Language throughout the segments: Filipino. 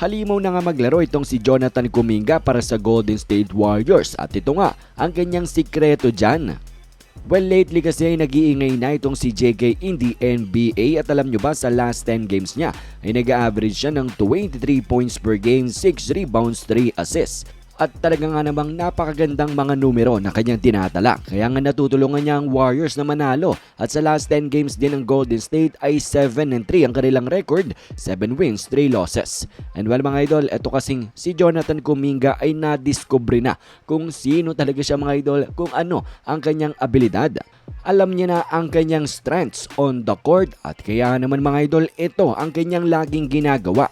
Halimaw na nga maglaro itong si Jonathan Kuminga para sa Golden State Warriors at ito nga ang kanyang sikreto dyan. Well, lately kasi ay nag-iingay na itong si JK in the NBA at alam nyo ba sa last 10 games niya ay nag-average siya ng 23 points per game, 6 rebounds, 3 assists. At talaga nga namang napakagandang mga numero na kanyang tinatala. Kaya nga natutulungan niya ang Warriors na manalo. At sa last 10 games din ng Golden State ay 7 and 3 ang kanilang record, 7 wins, 3 losses. And well mga idol, eto kasing si Jonathan Kuminga ay nadiscover na kung sino talaga siya mga idol, kung ano ang kanyang abilidad. Alam niya na ang kanyang strengths on the court at kaya naman mga idol, ito ang kanyang laging ginagawa.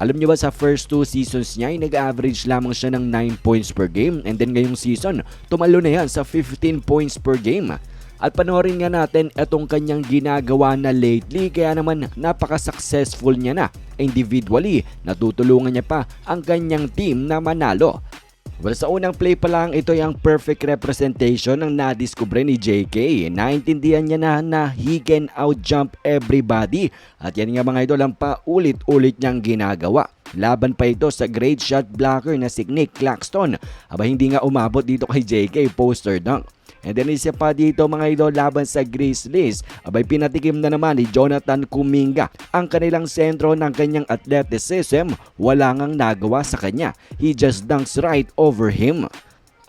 Alam niyo ba sa first two seasons niya ay nag-average lamang siya ng 9 points per game and then ngayong season tumalo na yan sa 15 points per game. At panoorin nga natin itong kanyang ginagawa na lately kaya naman napaka-successful niya na. Individually, natutulungan niya pa ang kanyang team na manalo. Well, sa unang play pa lang, ito yung perfect representation ng nadiskubre ni JK. Naintindihan niya na na he can outjump everybody. At yan nga mga idol ang paulit-ulit niyang ginagawa. Laban pa ito sa great shot blocker na si Nick Claxton. Aba hindi nga umabot dito kay JK poster dunk. And then isa pa dito mga idol laban sa Grizzlies. Abay pinatikim na naman ni Jonathan Kuminga ang kanilang sentro ng kanyang athleticism. Wala ngang nagawa sa kanya. He just dunks right over him.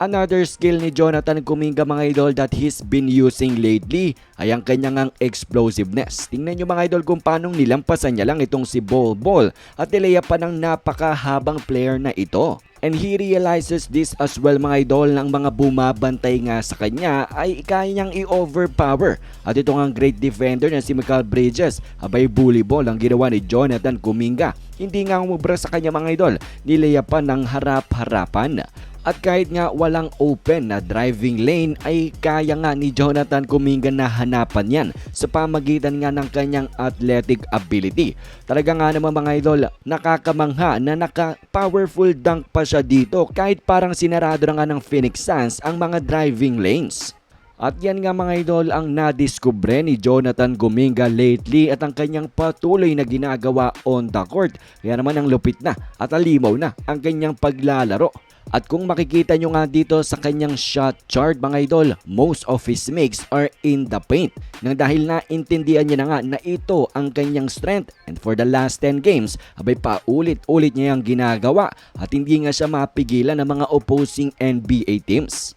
Another skill ni Jonathan Kuminga mga idol that he's been using lately ay ang kanyang ang explosiveness. Tingnan nyo mga idol kung paano nilampasan niya lang itong si Bol Bol at nilaya pa ng napakahabang player na ito. And he realizes this as well mga idol ng mga bumabantay nga sa kanya ay kaya niyang i-overpower. At ito nga great defender na si Michael Bridges. Abay bully ball ang ginawa ni Jonathan Kuminga. Hindi nga umubra sa kanya mga idol. Nilaya pa ng harap-harapan. At kahit nga walang open na driving lane ay kaya nga ni Jonathan Kuminga na hanapan yan sa pamagitan nga ng kanyang athletic ability. Talaga nga naman mga idol, nakakamangha na naka-powerful dunk pa siya dito kahit parang sinarado na nga ng Phoenix Suns ang mga driving lanes. At yan nga mga idol ang nadiskubre ni Jonathan Guminga lately at ang kanyang patuloy na ginagawa on the court. Kaya naman ang lupit na at alimaw na ang kanyang paglalaro. At kung makikita nyo nga dito sa kanyang shot chart mga idol, most of his makes are in the paint. Nang dahil na intindihan niya na nga na ito ang kanyang strength and for the last 10 games, abay pa ulit-ulit niya yung ginagawa at hindi nga siya mapigilan ng mga opposing NBA teams.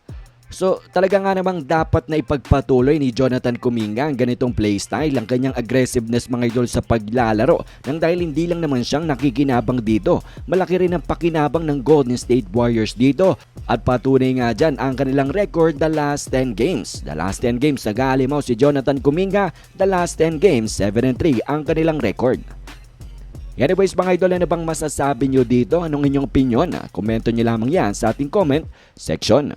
So talaga nga namang dapat na ipagpatuloy ni Jonathan Kuminga ang ganitong playstyle, ang kanyang aggressiveness mga idol sa paglalaro nang dahil hindi lang naman siyang nakikinabang dito. Malaki rin ang pakinabang ng Golden State Warriors dito at patunay nga dyan ang kanilang record the last 10 games. The last 10 games nag-aalimaw si Jonathan Kuminga, the last 10 games 7-3 ang kanilang record. Anyways mga idol, ano bang masasabi nyo dito? Anong inyong opinion? Komento nyo lamang yan sa ating comment section.